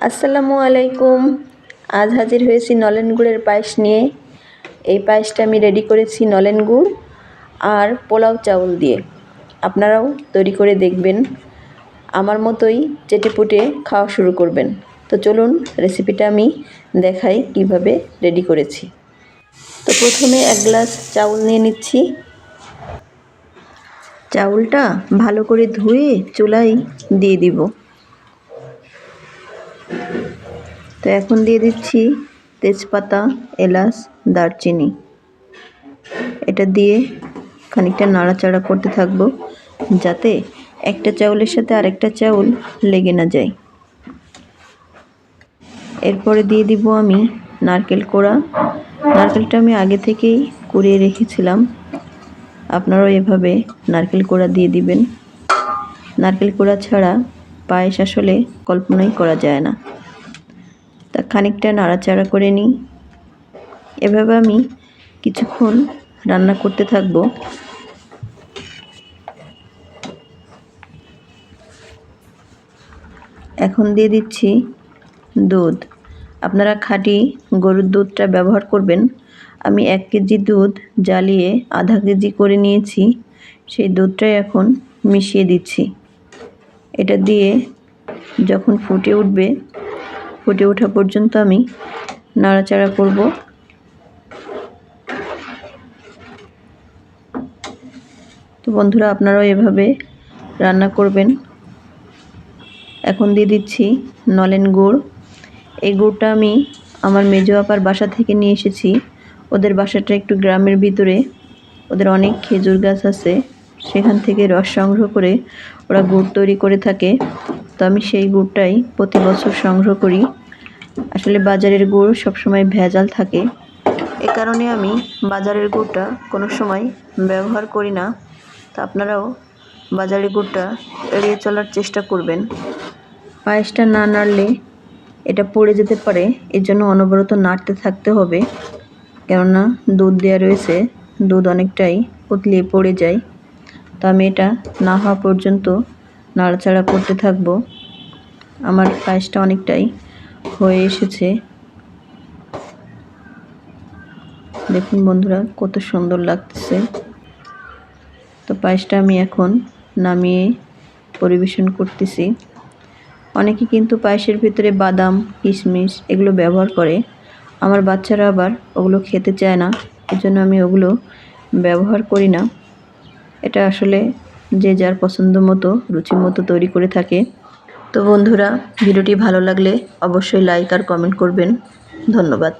আসসালামু আলাইকুম। আজ হাজির হয়েছি নলেন গুড়ের পায়েস নিয়ে। এই পায়েসটা আমি রেডি করেছি নলেন গুড় আর পোলাও চাউল দিয়ে। আপনারাও তৈরি করে দেখবেন। আমার মতোই চেটেপুটে খাওয়া শুরু করবেন। তো চলুন রেসিপিটা আমি দেখাই কীভাবে রেডি করেছি। তো প্রথমে এক গ্লাস চাউল নিয়ে নিচ্ছি। চাউলটা ভালো করে ধুয়ে চুলায় দিয়ে দিব। তো এখন দিয়ে দিচ্ছি তেজপাতা, এলাচ, দারচিনি। এটা দিয়ে খানিকটা নাড়াচাড়া করতে থাকব, যাতে একটা চাউলের সাথে আরেকটা চাউল লেগে না যায়। এরপরে দিয়ে দিব আমি নারকেল কোড়া। নারকেলটা আমি আগে থেকেই কুড়িয়ে রেখেছিলাম। আপনারাও এভাবে নারকেল কোড়া দিয়ে দিবেন। নারকেল কোড়া ছাড়া পায়েস আসলে কল্পনাই করা যায় না। তা খানিকটা নাড়াচাড়া করে নিই। এভাবে আমি কিছুক্ষণ রান্না করতে থাকব। এখন দিয়ে দিচ্ছি দুধ। আপনারা খাঁটি গরুর দুধটা ব্যবহার করবেন। আমি এক কেজি দুধ জ্বালিয়ে আধা কেজি করে নিয়েছি। সেই দুধটাই এখন মিশিয়ে দিচ্ছি। এটা দিয়ে যখন ফুটে উঠবে ফুটে ওঠা পর্যন্ত আমি নাড়াচাড়া করব। তো বন্ধুরা, আপনারাও এভাবে রান্না করবেন। এখন দিয়ে দিচ্ছি নলেন গুড়। এই গুড়টা আমি আমার মেজো আপার বাসা থেকে নিয়ে এসেছি। ওদের বাসাটা একটু গ্রামের ভিতরে। ওদের অনেক খেজুর গাছ আছে। সেখান থেকে রস সংগ্রহ করে ওরা গুড় তৈরি করে থাকে। তো আমি সেই গুড়টাই প্রতি বছর সংগ্রহ করি। আসলে বাজারের গুড় সবসময় ভেজাল থাকে। এ কারণে আমি বাজারের গুড়টা কোনো সময় ব্যবহার করি না। তো আপনারাও বাজারের গুড়টা এড়িয়ে চলার চেষ্টা করবেন। পায়েসটা না নাড়লে এটা পড়ে যেতে পারে। এর জন্য অনবরত নাড়তে থাকতে হবে। কেননা দুধ দেওয়া রয়েছে, দুধ অনেকটাই উতলিয়ে পড়ে যায়। তো আমি এটা না হওয়া পর্যন্ত নাড়াচাড়া করতে থাকব। আমার পায়েসটা অনেকটাই হয়ে এসেছে। দেখুন বন্ধুরা, কত সুন্দর লাগতেছে। তো পায়েসটা আমি এখন নামিয়ে পরিবেশন করতেছি। অনেকে কিন্তু পায়েসের ভিতরে বাদাম, কিশমিশ এগুলো ব্যবহার করে। আমার বাচ্চারা আবার ওগুলো খেতে চায় না, এজন্য আমি ওগুলো ব্যবহার করি না। এটা আসলে যে যার পছন্দ মতো, রুচি মতো তৈরি করে থাকে। তো বন্ধুরা, ভিডিওটি ভালো লাগলে অবশ্যই লাইক আর কমেন্ট করবেন। ধন্যবাদ।